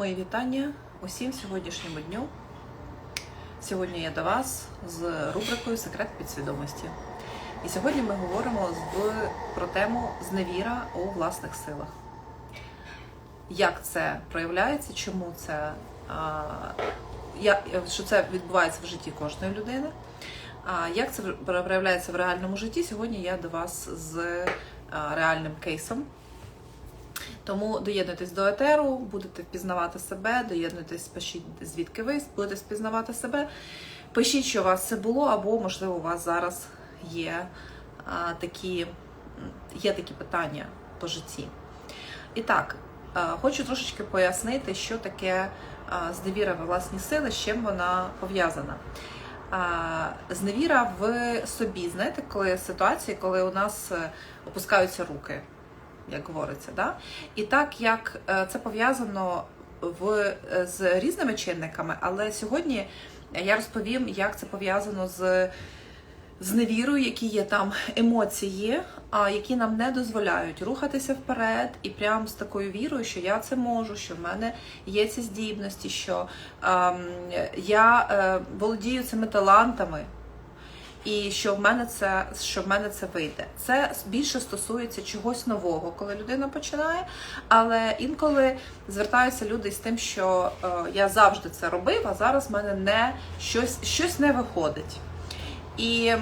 Мої вітання усім сьогоднішньому дню. Сьогодні я до вас з рубрикою Секрет підсвідомості. І сьогодні ми говоримо про тему зневіра у власних силах. Як це проявляється, чому це, що це відбувається в житті кожної людини? Як це проявляється в реальному житті? Сьогодні я до вас з реальним кейсом. Тому доєднуйтесь до етеру, будете впізнавати себе, доєднуйтесь, пишіть, звідки ви будете впізнавати себе. Пишіть, що у вас це було, або, можливо, у вас зараз є а, такі, є такі питання по житті. І так, а, хочу трошечки пояснити, що таке а, зневіра в власні сили, з чим вона пов'язана. Зневіра в собі, знаєте, коли ситуації, коли у нас е, опускаються руки як говориться. Да? І так як е, це пов'язано в, з різними чинниками, але сьогодні я розповім, як це пов'язано з, з невірою, які є там емоції, а які нам не дозволяють рухатися вперед, і прям з такою вірою, що я це можу, що в мене є ці здібності, що ем, я е, володію цими талантами. І що в мене це що в мене це вийде. Це більше стосується чогось нового, коли людина починає. Але інколи звертаються люди з тим, що е, я завжди це робив, а зараз в мене не щось, щось не виходить. І м,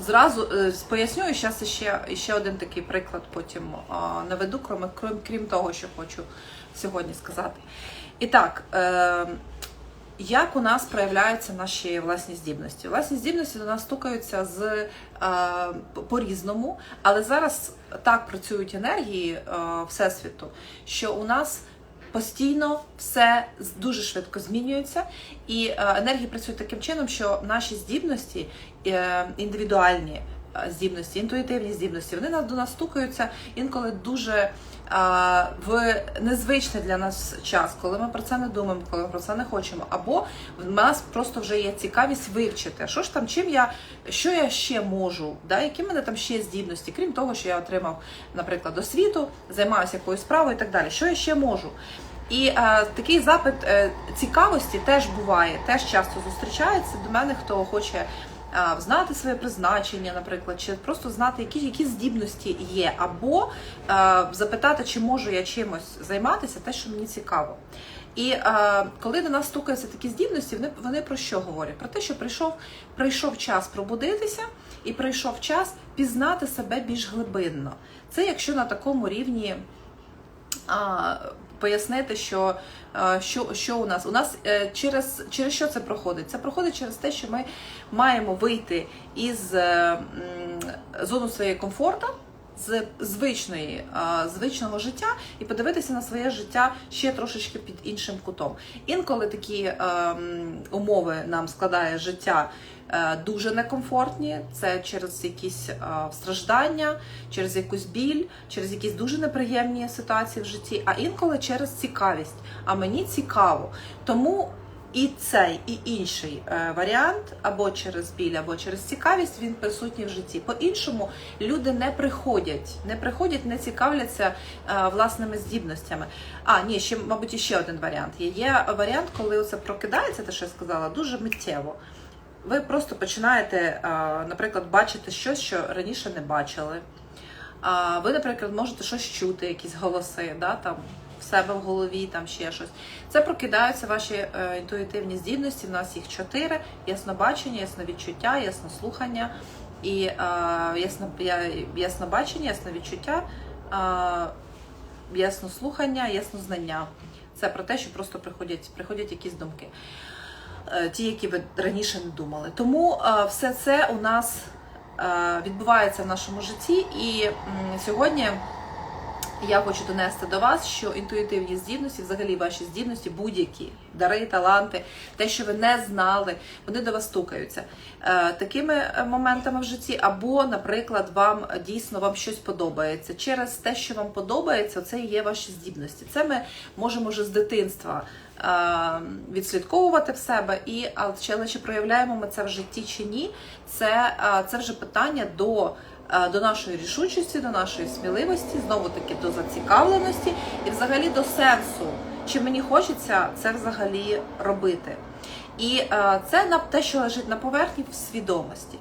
зразу е, поясню, зараз ще, ще один такий приклад потім е, наведу, крім, крім, крім того, що хочу сьогодні сказати. І так. Як у нас проявляються наші власні здібності? Власні здібності до нас стукаються з е, по-різному, але зараз так працюють енергії е, Всесвіту, що у нас постійно все дуже швидко змінюється, і е, енергії працюють таким чином, що наші здібності індивідуальні. Здібності, інтуїтивні здібності, вони до нас стукаються інколи дуже в незвичний для нас час, коли ми про це не думаємо, коли ми про це не хочемо. Або в нас просто вже є цікавість вивчити, що ж там, чим я, що я ще можу, да, які в мене там ще здібності, крім того, що я отримав, наприклад, освіту, займаюся якоюсь справою і так далі. Що я ще можу? І е, такий запит е, цікавості теж буває, теж часто зустрічається до мене, хто хоче знати своє призначення, наприклад, чи просто знати, які, які здібності є, або запитати, чи можу я чимось займатися, те, що мені цікаво. І а, коли до нас стукаються такі здібності, вони, вони про що говорять? Про те, що прийшов, прийшов час пробудитися, і прийшов час пізнати себе більш глибинно. Це якщо на такому рівні пояснити, що, що, що у нас. У нас е, через, через що це проходить? Це проходить через те, що ми маємо вийти із е, зону своєї комфорту. З звичної звичного життя і подивитися на своє життя ще трошечки під іншим кутом. Інколи такі е, умови нам складає життя е, дуже некомфортні. Це через якісь е, страждання, через якусь біль, через якісь дуже неприємні ситуації в житті, а інколи через цікавість. А мені цікаво. Тому і цей, і інший е, варіант, або через біль, або через цікавість, він присутній в житті. По-іншому люди не приходять, не приходять, не цікавляться е, власними здібностями. А, ні, ще, мабуть, ще один варіант є. Є варіант, коли це прокидається, те, що я сказала, дуже миттєво. Ви просто починаєте, е, наприклад, бачити щось, що раніше не бачили. Ви, наприклад, можете щось чути, якісь голоси, да, там в себе в голові, там ще щось. Це прокидаються ваші е, інтуїтивні здібності. В нас їх чотири: яснобачення, ясновідчуття, яснослухання і е, ясно, яснобачення, ясновідчуття, е, яснослухання, яснознання. Це про те, що просто приходять, приходять якісь думки. Ті, які ви раніше не думали. Тому все це у нас відбувається в нашому житті. І сьогодні я хочу донести до вас, що інтуїтивні здібності, взагалі ваші здібності, будь-які дари, таланти, те, що ви не знали, вони до вас стукаються е, такими е, моментами в житті, або, наприклад, вам е, дійсно вам щось подобається. Через те, що вам подобається, це і є ваші здібності. Це ми можемо вже з дитинства відслідковувати в себе, і але чи, проявляємо ми це в житті чи ні, це, це вже питання до до нашої рішучості, до нашої сміливості, знову таки до зацікавленості і взагалі до сенсу, чи мені хочеться це взагалі робити. І е, це на те, що лежить на поверхні в свідомості.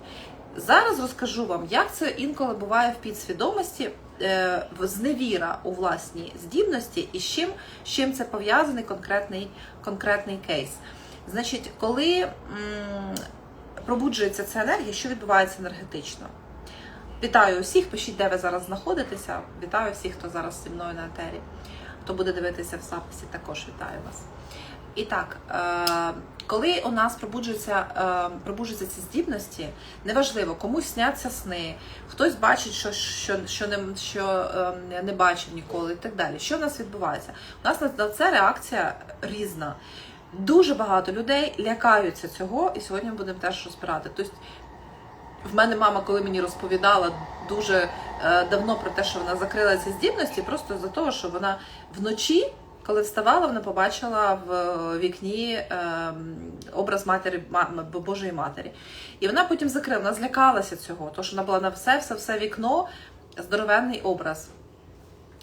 Зараз розкажу вам, як це інколи буває в підсвідомості, е, в- зневіра у власній здібності і з чим, з чим це пов'язаний конкретний, конкретний кейс. Значить, коли м, пробуджується ця енергія, що відбувається енергетично? Вітаю усіх, пишіть, де ви зараз знаходитеся. Вітаю всіх, хто зараз зі мною на етері. Хто буде дивитися в записі, також вітаю вас. І так, е, коли у нас пробуджуються, е, пробуджуються ці здібності, неважливо, комусь сняться сни, хтось бачить, що, що, що, не, що е, не бачив ніколи і так далі. Що в нас відбувається? У нас на- це реакція різна. Дуже багато людей лякаються цього, і сьогодні ми будемо теж розбирати. Тобто, в мене мама, коли мені розповідала дуже е, давно про те, що вона закрила ці здібності, просто за того, що вона вночі, коли вставала, вона побачила в е, вікні е, образ матері Божої матері. І вона потім закрила, вона злякалася цього, тому що вона була на все, все, все вікно, здоровенний образ.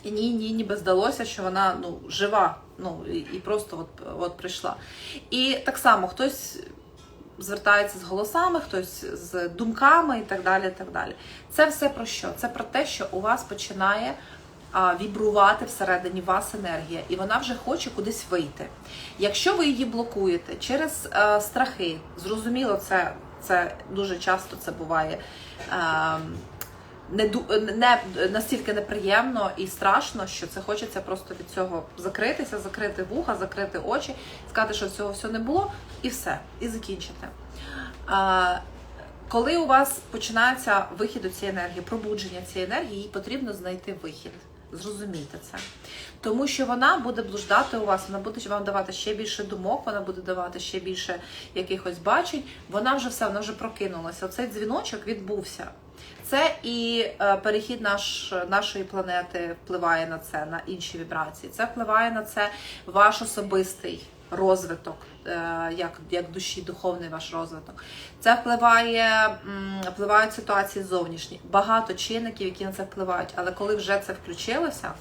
І ні, ні, ніби здалося, що вона ну, жива, ну і просто от, от прийшла. І так само хтось звертається з голосами, хтось з думками і так далі. і так далі. Це все про що? Це про те, що у вас починає вібрувати всередині вас енергія, і вона вже хоче кудись вийти. Якщо ви її блокуєте через е, страхи, зрозуміло, це, це дуже часто це буває. Е, не, не настільки неприємно і страшно, що це хочеться просто від цього закритися, закрити вуха, закрити очі, сказати, що всього не було, і все, і закінчити. Коли у вас починається вихід у цієї енергії, пробудження цієї енергії, їй потрібно знайти вихід. Зрозумійте це. Тому що вона буде блуждати у вас, вона буде вам давати ще більше думок, вона буде давати ще більше якихось бачень. Вона вже все, вона вже прокинулася. Оцей дзвіночок відбувся. Це і е, перехід наш, нашої планети впливає на це, на інші вібрації. Це впливає на це ваш особистий розвиток, е, як, як душі, духовний ваш розвиток. Це впливає, впливають ситуації зовнішні. Багато чинників, які на це впливають. Але коли вже це включилося,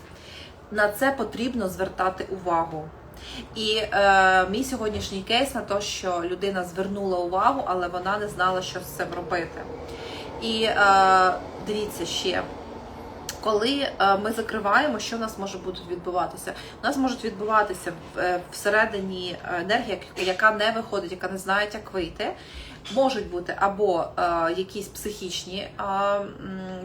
на це потрібно звертати увагу. І е, мій сьогоднішній кейс на те, що людина звернула увагу, але вона не знала, що з цим робити. І е, дивіться ще. Коли е, ми закриваємо, що в нас може бути відбуватися? У нас можуть відбуватися е, всередині енергія, яка не виходить, яка не знає, як вийти. Можуть бути або е, якісь психічні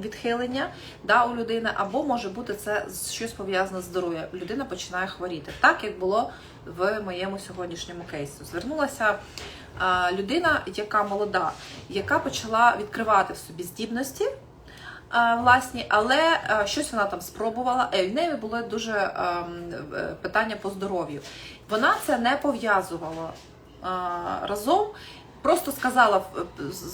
відхилення да, у людини, або може бути це щось пов'язане з здоров'ям. Людина починає хворіти, так як було в моєму сьогоднішньому кейсу. Звернулася людина, яка молода, яка почала відкривати в собі здібності. е, Власні, але е, щось вона там спробувала. Е, В неї були дуже ем, е, питання по здоров'ю. Вона це не пов'язувала е, разом. Просто сказала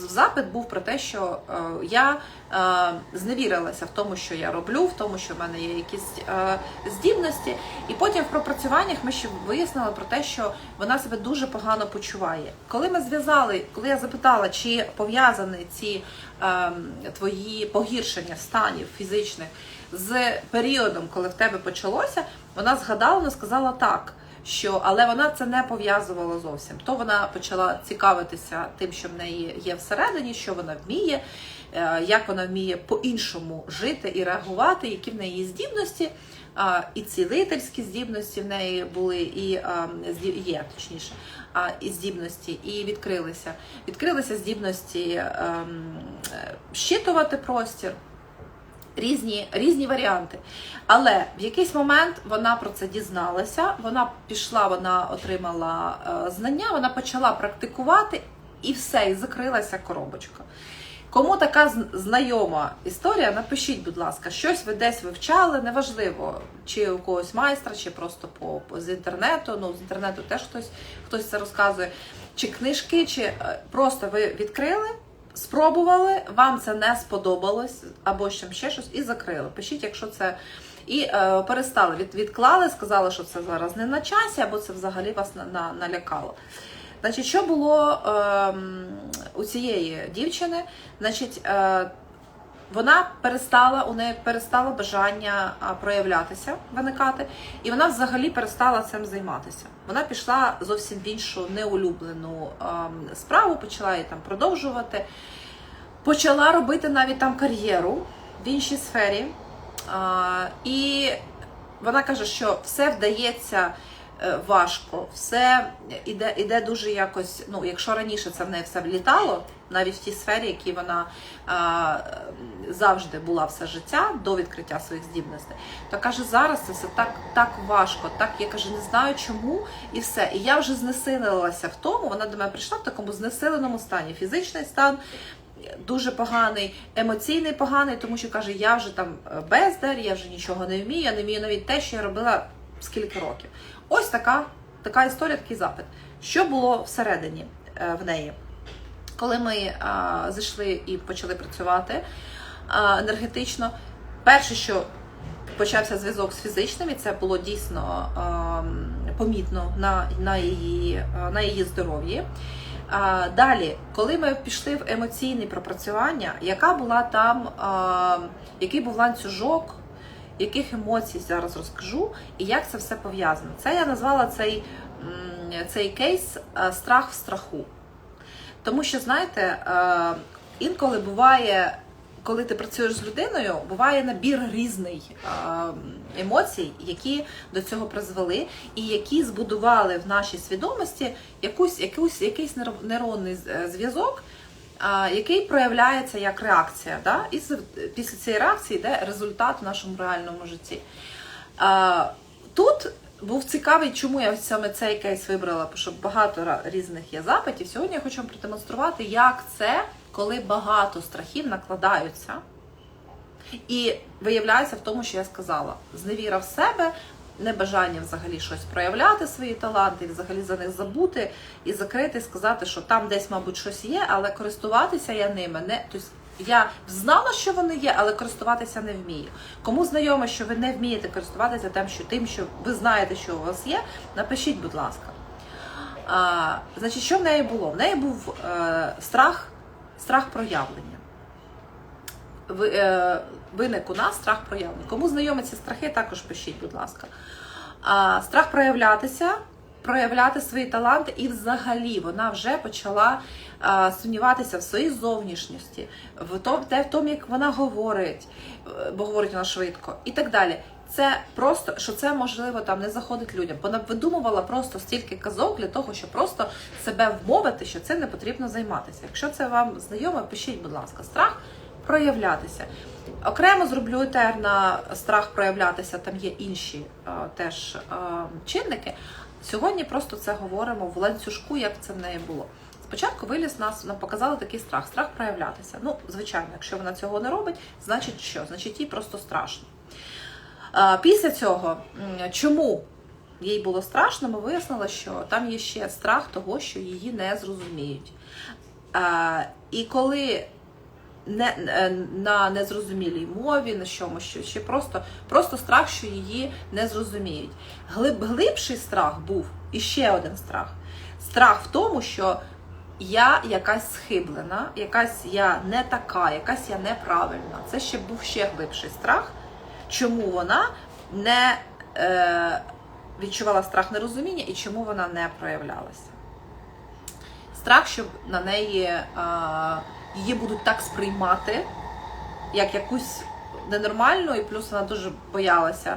запит був про те, що е, я е, зневірилася в тому, що я роблю, в тому, що в мене є якісь е, здібності. І потім в пропрацюваннях ми ще вияснили про те, що вона себе дуже погано почуває. Коли ми зв'язали, коли я запитала, чи пов'язані ці е, твої погіршення станів фізичних з періодом, коли в тебе почалося, вона згадала, вона сказала так що але вона це не пов'язувала зовсім. То вона почала цікавитися тим, що в неї є всередині, що вона вміє, е, як вона вміє по-іншому жити і реагувати, які в неї здібності. І цілительські здібності в неї були, і є точніше, і здібності, і відкрилися. Відкрилися здібності ем, е, щитувати простір різні, різні варіанти. Але в якийсь момент вона про це дізналася, вона пішла, вона отримала е, знання, вона почала практикувати і все, і закрилася коробочка. Кому така знайома історія, напишіть, будь ласка, щось ви десь вивчали, неважливо, чи у когось майстра, чи просто по, по- з інтернету. Ну, з інтернету теж хтось, хтось це розказує, чи книжки, чи е, просто ви відкрили, спробували, вам це не сподобалось, або ще щось, і закрили. Пишіть, якщо це. І е, перестали, від, відклали, сказали, що це зараз не на часі, або це взагалі вас на, на, налякало. Значить, що було е, у цієї дівчини? Значить, е, вона перестала, у неї перестало бажання проявлятися, виникати, і вона взагалі перестала цим займатися. Вона пішла зовсім в іншу неулюблену справу, почала її там продовжувати. Почала робити навіть там кар'єру в іншій сфері. І вона каже, що все вдається важко, все іде, іде дуже якось. Ну, якщо раніше це в неї все влітало, навіть в тій сфері, які вона а, завжди була все життя до відкриття своїх здібностей, то каже, зараз це все так, так важко, так я каже, не знаю чому, і все. І я вже знесилилася в тому. Вона до мене прийшла в такому знесиленому стані, фізичний стан. Дуже поганий, емоційний поганий, тому що каже, я вже там е, бездар, я вже нічого не вмію, я не вмію навіть те, що я робила скільки років. Ось така, така історія, такий запит. Що було всередині е, в неї? Коли ми а, зайшли і почали працювати а, енергетично, перше, що почався зв'язок з фізичним, і це було дійсно а, помітно на, на, її, на її здоров'ї. А, далі, коли ми пішли в емоційне пропрацювання, яка була там, а, який був ланцюжок, яких емоцій зараз розкажу, і як це все пов'язано. Це я назвала цей, цей кейс страх в страху. Тому що, знаєте, е, інколи буває, коли ти працюєш з людиною, буває набір різний е, емоцій, які до цього призвели, і які збудували в нашій свідомості якусь, якусь, якийсь нейронний е, зв'язок, е, який проявляється як реакція. Да? І після цієї реакції йде результат в нашому реальному житті. Тут був цікавий, чому я саме цей кейс вибрала, тому що багато різних є запитів. Сьогодні я хочу вам продемонструвати, як це, коли багато страхів накладаються. І виявляється в тому, що я сказала: зневіра в себе, небажання взагалі щось проявляти свої таланти, взагалі за них забути і закрити, сказати, що там десь, мабуть, щось є, але користуватися я ними не. Тобто я знала, що вони є, але користуватися не вмію. Кому знайомо, що ви не вмієте користуватися тим, що тим, що ви знаєте, що у вас є, напишіть, будь ласка. А, значить, що в неї було? В неї був е, страх, страх проявлення. Ви, е, виник у нас страх проявлення. Кому знайомі ці страхи, також пишіть, будь ласка. А, страх проявлятися, проявляти свої таланти, і взагалі вона вже почала а, сумніватися в своїй зовнішності, в тому, в тому, як вона говорить, е, бо говорить вона швидко, і так далі. Це просто, що це можливо там не заходить людям. Вона видумувала просто стільки казок для того, щоб просто себе вмовити, що це не потрібно займатися. Якщо це вам знайомо, пишіть, будь ласка, страх проявлятися. Окремо зроблю етер на страх проявлятися, там є інші е, теж е, чинники. Сьогодні просто це говоримо в ланцюжку, як це в неї було. Спочатку виліз нас, нам показали такий страх, страх проявлятися. Ну, звичайно, якщо вона цього не робить, значить що? Значить, їй просто страшно. Е, Після цього, чому їй було страшно, ми вияснили, що там є ще страх того, що її не зрозуміють. Е, І коли не, е, на незрозумілій мові, на чомусь, що ще просто, просто страх, що її не зрозуміють. Глиб, глибший страх був і ще один страх. Страх в тому, що я якась схиблена, якась я не така, якась я неправильна. Це ще був ще глибший страх, чому вона не е, відчувала страх нерозуміння і чому вона не проявлялася. Страх, щоб на неї а, її будуть так сприймати, як якусь ненормальну, і плюс вона дуже боялася,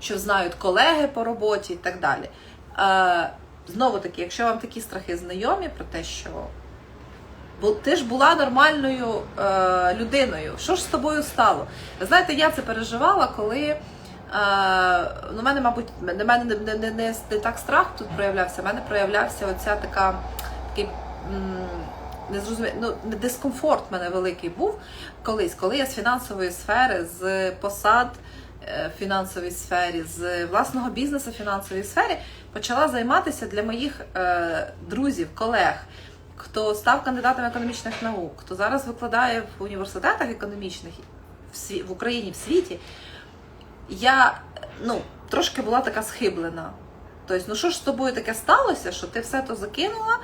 що знають колеги по роботі і так далі. Е, знову таки, якщо вам такі страхи знайомі про те, що бо ти ж була нормальною е, людиною, що ж з тобою стало? Знаєте, я це переживала, коли. Е, ну, мене, мабуть, на мене не, не, не, не, не так страх тут проявлявся, в мене проявлявся оця така такий м, незрозумілий, ну, не дискомфорт в мене великий був колись, коли я з фінансової сфери, з посад е, в фінансовій сфері, з власного бізнесу в фінансовій сфері почала займатися для моїх е, друзів, колег, хто став кандидатом економічних наук, хто зараз викладає в університетах економічних в, сві- в Україні, в світі. Я ну, трошки була така схиблена. Тобто, ну що ж з тобою таке сталося, що ти все то закинула?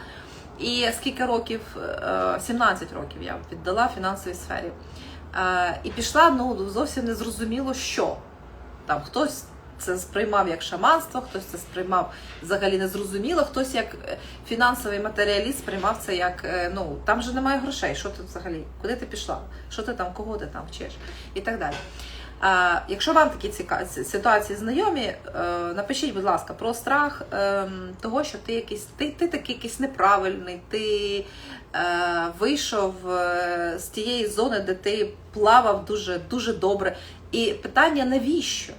І скільки років, Е, 17 років я віддала фінансовій сфері. Е, і пішла ну зовсім не зрозуміло, що там хтось. Це сприймав як шаманство, хтось це сприймав взагалі незрозуміло, хтось як е, фінансовий матеріаліст сприймав це як е, ну там же немає грошей. Що ти взагалі? Куди ти пішла? Що ти там, кого ти там вчиш? І так далі. Якщо вам такі ситуації знайомі, е, напишіть, будь ласка, про страх е, того, що ти якийсь ти, ти такий якийсь неправильний, ти е, вийшов е, з тієї зони, де ти плавав дуже дуже добре. І питання навіщо?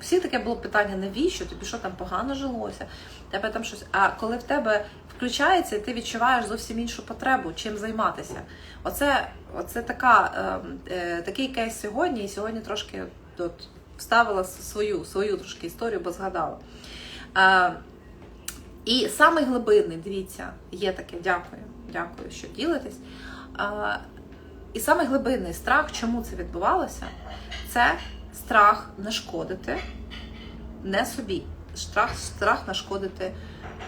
Всі таке було питання, навіщо? Тобі що там погано жилося? Тебе там щось. А коли в тебе включається, ти відчуваєш зовсім іншу потребу, чим займатися. Оце, оце така, е, е, такий кейс сьогодні, і сьогодні трошки от, вставила свою свою трошки історію, бо згадала. Е, і самий глибинний, дивіться, є таке, дякую, дякую, що ділитесь. Е, і самий глибинний страх, чому це відбувалося, це страх нашкодити не собі, страх, страх нашкодити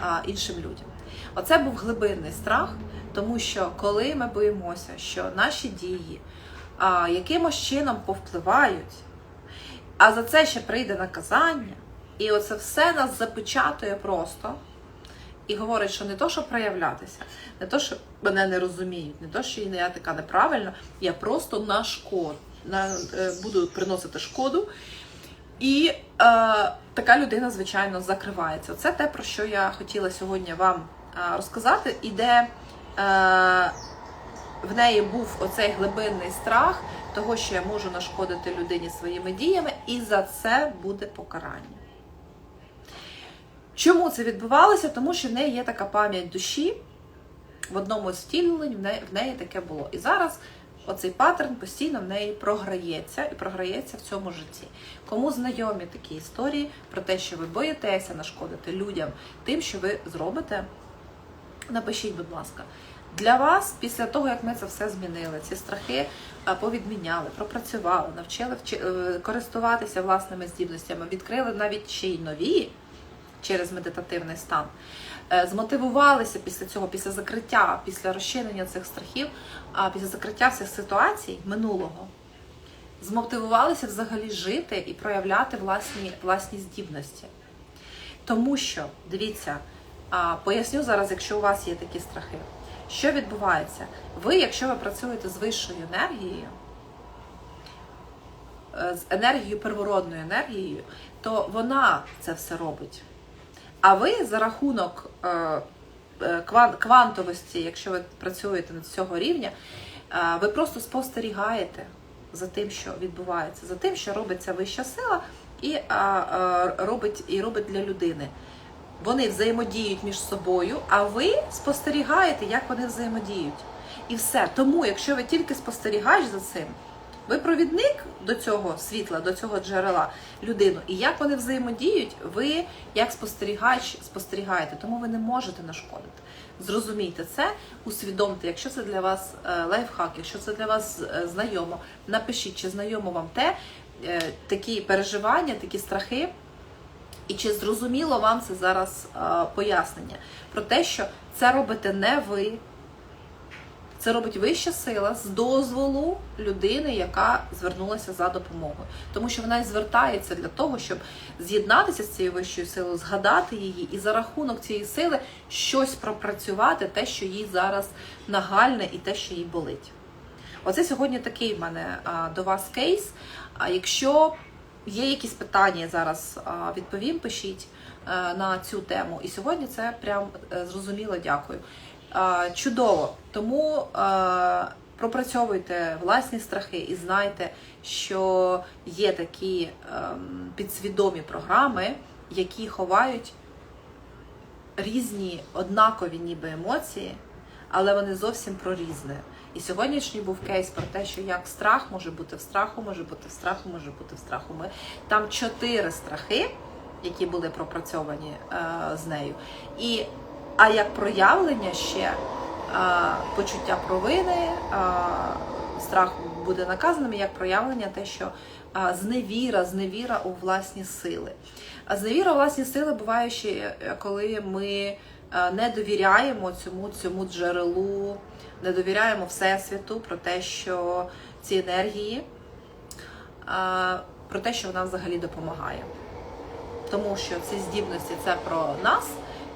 а, іншим людям. Оце був глибинний страх, тому що коли ми боїмося, що наші дії а, якимось чином повпливають, а за це ще прийде наказання, і оце все нас запечатує просто. І говорить, що не то, що проявлятися, не то, що мене не розуміють, не то, що я така неправильна, я просто на шкоду, на, е, буду приносити шкоду. І е, така людина, звичайно, закривається. Це те, про що я хотіла сьогодні вам е, розказати, і де е, в неї був оцей глибинний страх того, що я можу нашкодити людині своїми діями, і за це буде покарання. Чому це відбувалося? Тому що в неї є така пам'ять душі, в одному з втілень в неї, таке було. І зараз оцей паттерн постійно в неї програється і програється в цьому житті. Кому знайомі такі історії про те, що ви боїтеся нашкодити людям тим, що ви зробите, напишіть, будь ласка. Для вас, після того, як ми це все змінили, ці страхи повідміняли, пропрацювали, навчили е, користуватися власними здібностями, відкрили навіть ще й нові через медитативний стан. Е, змотивувалися після цього, після закриття, після розчинення цих страхів, а після закриття всіх ситуацій минулого, змотивувалися взагалі жити і проявляти власні, власні здібності. Тому що, дивіться, поясню зараз, якщо у вас є такі страхи, що відбувається? Ви, якщо ви працюєте з вищою енергією, е, з енергією первородною енергією, то вона це все робить. А ви за рахунок е, е, квантовості, якщо ви працюєте над цього рівня, е, ви просто спостерігаєте за тим, що відбувається, за тим, що робиться вища сила, і робить, і робить для людини. Вони взаємодіють між собою, а ви спостерігаєте, як вони взаємодіють. І все. Тому, якщо ви тільки спостерігаєш за цим. Ви провідник до цього світла, до цього джерела людину. І як вони взаємодіють, ви як спостерігач спостерігаєте, тому ви не можете нашкодити. Зрозумійте це, усвідомте, якщо це для вас е, лайфхак, якщо це для вас е, знайомо, напишіть, чи знайомо вам те, е, такі переживання, такі страхи. І чи зрозуміло вам це зараз пояснення про те, що це робите не ви. Це робить вища сила з дозволу людини, яка звернулася за допомогою, тому що вона звертається для того, щоб з'єднатися з цією вищою силою, згадати її і за рахунок цієї сили щось пропрацювати, те, що їй зараз нагальне, і те, що їй болить. Оце сьогодні такий в мене до вас кейс. А якщо є якісь питання, зараз відповім, пишіть на цю тему. І сьогодні це прям е, зрозуміло, дякую чудово. Тому пропрацьовуйте власні страхи і знайте, що є такі ем, підсвідомі програми, які ховають різні однакові ніби емоції, але вони зовсім про різне. І сьогоднішній був кейс про те, що як страх може бути в страху, може бути в страху, може бути в страху. Ми там чотири страхи, які були пропрацьовані е, з нею. І а як проявлення ще а, почуття провини, а, страх буде наказаним, як проявлення те, що а, зневіра, зневіра у власні сили. А зневіра у власні сили буває ще, коли ми не довіряємо цьому, цьому джерелу, не довіряємо Всесвіту про те, що ці енергії, про те, що вона взагалі допомагає. Тому що ці здібності це про нас,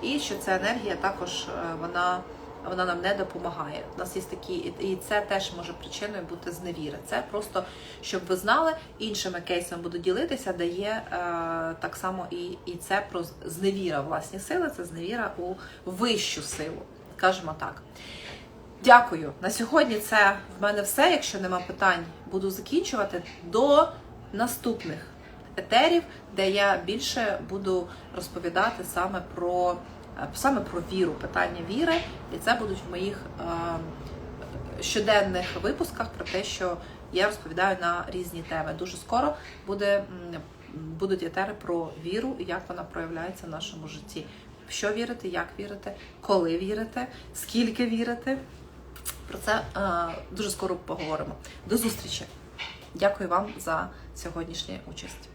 і що ця енергія також е, вона, вона нам не допомагає. У нас є такі, і це теж може причиною бути зневіри. Це просто щоб ви знали, іншими кейсами буду ділитися, дає е, так само і, і це про зневіра власні сили, це зневіра у вищу силу. Кажемо так. Дякую. На сьогодні це в мене все. Якщо нема питань, буду закінчувати до наступних етерів, де я більше буду розповідати саме про е, саме про віру, питання віри, і це будуть в моїх е, щоденних випусках про те, що я розповідаю на різні теми. Дуже скоро буде, будуть етери про віру і як вона проявляється в нашому житті. Що вірити, як вірити, коли вірити, скільки вірити. Про це е, дуже скоро поговоримо. До зустрічі! Дякую вам за сьогоднішню участь.